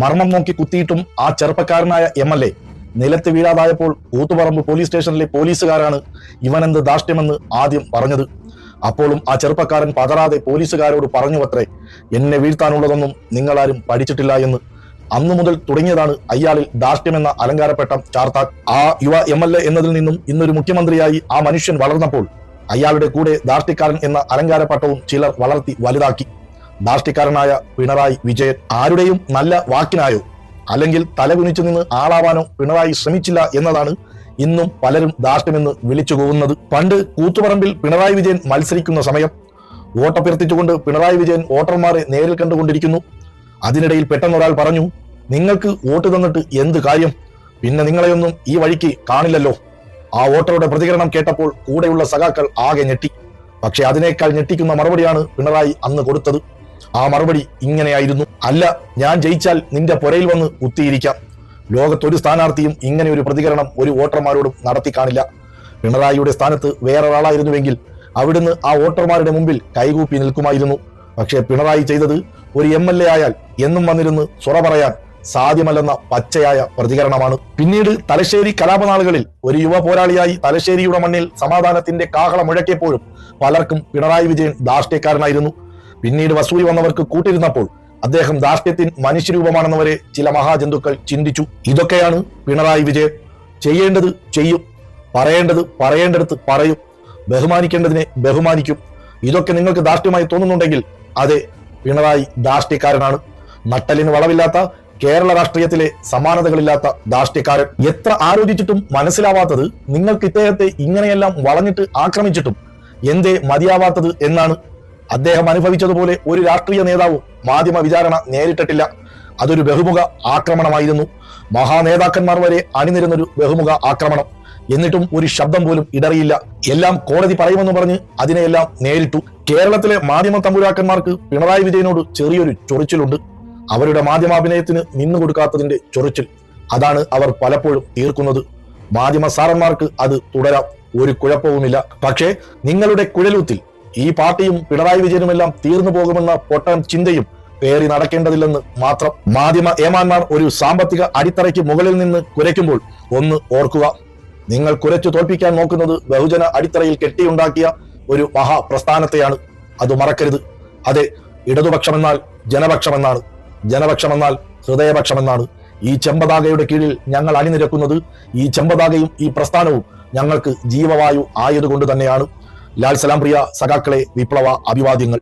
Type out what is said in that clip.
മർമ്മം നോക്കി കുത്തിയിട്ടും ആ ചെറുപ്പക്കാരനായ എം എൽ എ നിലത്ത് വീഴാതായപ്പോൾ കൂത്തുപറമ്പ് പോലീസ് സ്റ്റേഷനിലെ പോലീസുകാരാണ് ഇവനെന്ത് ദാഷ്ട്യമെന്ന് ആദ്യം പറഞ്ഞത്. അപ്പോഴും ആ ചെറുപ്പക്കാരൻ പതറാതെ പോലീസുകാരോട് പറഞ്ഞു അത്രേ എന്നെ വീഴ്ത്താനുള്ളതൊന്നും നിങ്ങളാരും പഠിച്ചിട്ടില്ല എന്ന്. അന്നു മുതൽ തുടങ്ങിയതാണ് അയാളിൽ ധാർഷ്ട്യമെന്ന അലങ്കാരപ്പെട്ട ചാർത്താൻ ആ യുവ എം എൽ എ എന്നതിൽ നിന്നും ഇന്നൊരു മുഖ്യമന്ത്രിയായി ആ മനുഷ്യൻ വളർന്നപ്പോൾ അയാളുടെ കൂടെ ധാർഷ്ട്യക്കാരൻ എന്ന അലങ്കാരപ്പട്ടവും ചിലർ വളർത്തി വലുതാക്കി. ധാർഷ്ട്യക്കാരനായ പിണറായി വിജയൻ ആരുടെയും നല്ല വാക്കിനായോ? അല്ലെങ്കിൽ തലകുനിച്ചു നിന്ന് ആളാവാനോ പിണറായി ശ്രമിച്ചില്ല എന്നതാണ് ഇന്നും പലരും ധാർഷ്ട്യമെന്ന് വിളിച്ചു പോകുന്നത് പണ്ട് കൂത്തുപറമ്പിൽ പിണറായി വിജയൻ മത്സരിക്കുന്ന സമയം വോട്ടഭ്യർത്ഥിച്ചുകൊണ്ട് പിണറായി വിജയൻ വോട്ടർമാരെ നേരിൽ കണ്ടുകൊണ്ടിരിക്കുന്നു. അതിനിടയിൽ പെട്ടെന്നൊരാൾ പറഞ്ഞു നിങ്ങൾക്ക് വോട്ട് തന്നിട്ട് എന്ത് കാര്യം? പിന്നെ നിങ്ങളെയൊന്നും ഈ വഴിക്ക് കാണില്ലല്ലോ. ആ വോട്ടറുടെ പ്രതികരണം കേട്ടപ്പോൾ കൂടെയുള്ള സഖാക്കൾ ആകെ ഞെട്ടി. പക്ഷെ അതിനേക്കാൾ ഞെട്ടിക്കുന്ന മറുപടിയാണ് പിണറായി അന്ന് കൊടുത്തത്. ആ മറുപടി ഇങ്ങനെയായിരുന്നു. അല്ല ഞാൻ ജയിച്ചാൽ നിന്റെ പുരയിൽ വന്ന് കുത്തിയിരിക്കാം. ലോകത്തൊരു സ്ഥാനാർത്ഥിയും ഇങ്ങനെ ഒരു പ്രതികരണം ഒരു വോട്ടർമാരോടും നടത്തി കാണില്ല. പിണറായിയുടെ സ്ഥാനത്ത് വേറൊരാളായിരുന്നുവെങ്കിൽ അവിടുന്ന് ആ വോട്ടർമാരുടെ മുമ്പിൽ കൈകൂപ്പി നിൽക്കുമായിരുന്നു. പക്ഷേ പിണറായി ചെയ്തത് ഒരു എം എൽ എ ആയാൽ എന്നും വന്നിരുന്ന് സുറ പറയാൻ സാധ്യമല്ലെന്ന പച്ചയായ പ്രതികരണമാണ്. പിന്നീട് തലശ്ശേരി കലാപനാളുകളിൽ ഒരു യുവ പോരാളിയായി തലശ്ശേരിയുടെ മണ്ണിൽ സമാധാനത്തിന്റെ കാഹളം മുഴക്കിയപ്പോഴും പലർക്കും പിണറായി വിജയൻ ധാർഷ്ട്യക്കാരനായിരുന്നു. പിന്നീട് വസൂരി വന്നവർക്ക് കൂട്ടിരുന്നപ്പോൾ അദ്ദേഹം ധാർഷ്ട്യത്തിൻ മനുഷ്യരൂപമാണെന്നവരെ ചില മഹാജന്തുക്കൾ ചിന്തിച്ചു. ഇതൊക്കെയാണ് പിണറായി വിജയൻ. ചെയ്യേണ്ടത് ചെയ്യും. പറയേണ്ടത് പറയേണ്ടടുത്ത് പറയും. ബഹുമാനിക്കേണ്ടതിനെ ബഹുമാനിക്കും. ഇതൊക്കെ നിങ്ങൾക്ക് ധാർഷ്ട്യമായി തോന്നുന്നുണ്ടെങ്കിൽ അതെ പിണറായി ധാർഷ്ട്യക്കാരനാണ് നട്ടലിന് വളവില്ലാത്ത കേരള രാഷ്ട്രീയത്തിലെ സമാനതകളില്ലാത്ത ധാർഷ്ട്യക്കാരൻ എത്ര ആലോചിച്ചിട്ടും മനസ്സിലാവാത്തത് നിങ്ങൾക്ക് ഇദ്ദേഹത്തെ ഇങ്ങനെയെല്ലാം വളഞ്ഞിട്ട് ആക്രമിച്ചിട്ടും എന്തേ മതിയാവാത്തത് എന്നാണ് അദ്ദേഹം അനുഭവിച്ചതുപോലെ ഒരു രാഷ്ട്രീയ നേതാവും മാധ്യമ വിചാരണ നേരിട്ടിട്ടില്ല. അതൊരു ബഹുമുഖ ആക്രമണമായിരുന്നു. മഹാനേതാക്കന്മാർ വരെ അണിനിരുന്നൊരു ബഹുമുഖ ആക്രമണം. എന്നിട്ടും ഒരു ശബ്ദം പോലും ഇടറിയില്ല. എല്ലാം കോടതി പറയുമെന്ന് പറഞ്ഞ് അതിനെയെല്ലാം നേരിട്ടു. കേരളത്തിലെ മാധ്യമ തമ്പുരാക്കന്മാർക്ക് പിണറായി വിജയനോട് ചെറിയൊരു ചൊറിച്ചിലുണ്ട്. അവരുടെ മാധ്യമാഭിനയത്തിന് നിന്നു കൊടുക്കാത്തതിന്റെ ചൊറിച്ചിൽ. അതാണ് അവർ പലപ്പോഴും തീർക്കുന്നത് മാധ്യമ സാറന്മാർക്ക് അത് തുടരാം. ഒരു കുഴപ്പവുമില്ല. പക്ഷേ നിങ്ങളുടെ കുഴലൂത്തിൽ ഈ പാർട്ടിയും പിണറായി വിജയനുമെല്ലാം തീർന്നു പോകുമെന്ന പൊട്ടം ചിന്തയും പേറി നടക്കേണ്ടതില്ലെന്ന് മാത്രം മാധ്യമ ഏമാന്മാർ ഒരു സാമ്പത്തിക അടിത്തറയ്ക്ക് മുകളിൽ നിന്ന് കുരയ്ക്കുമ്പോൾ ഒന്ന് ഓർക്കുക. നിങ്ങൾ കുരച്ചു തോൽപ്പിക്കാൻ നോക്കുന്നത് ബഹുജന അടിത്തറയിൽ കെട്ടിയുണ്ടാക്കിയ ഒരു മഹാപ്രസ്ഥാനത്തെയാണ്. അത് മറക്കരുത്. അതെ ഇടതുപക്ഷമെന്നാൽ ജനപക്ഷമെന്നാണ്. ജനപക്ഷമെന്നാൽ ഹൃദയപക്ഷമെന്നാണ്. ഈ ചെമ്പതാകയുടെ കീഴിൽ ഞങ്ങൾ അണിനിരക്കുന്നത് ഈ ചെമ്പതാകയും ഈ പ്രസ്ഥാനവും ഞങ്ങൾക്ക് ജീവവായു ആയതുകൊണ്ട് തന്നെയാണ്. ലാൽ സലാം പ്രിയ സഖാക്കളെ വിപ്ലവ അഭിവാദ്യങ്ങൾ.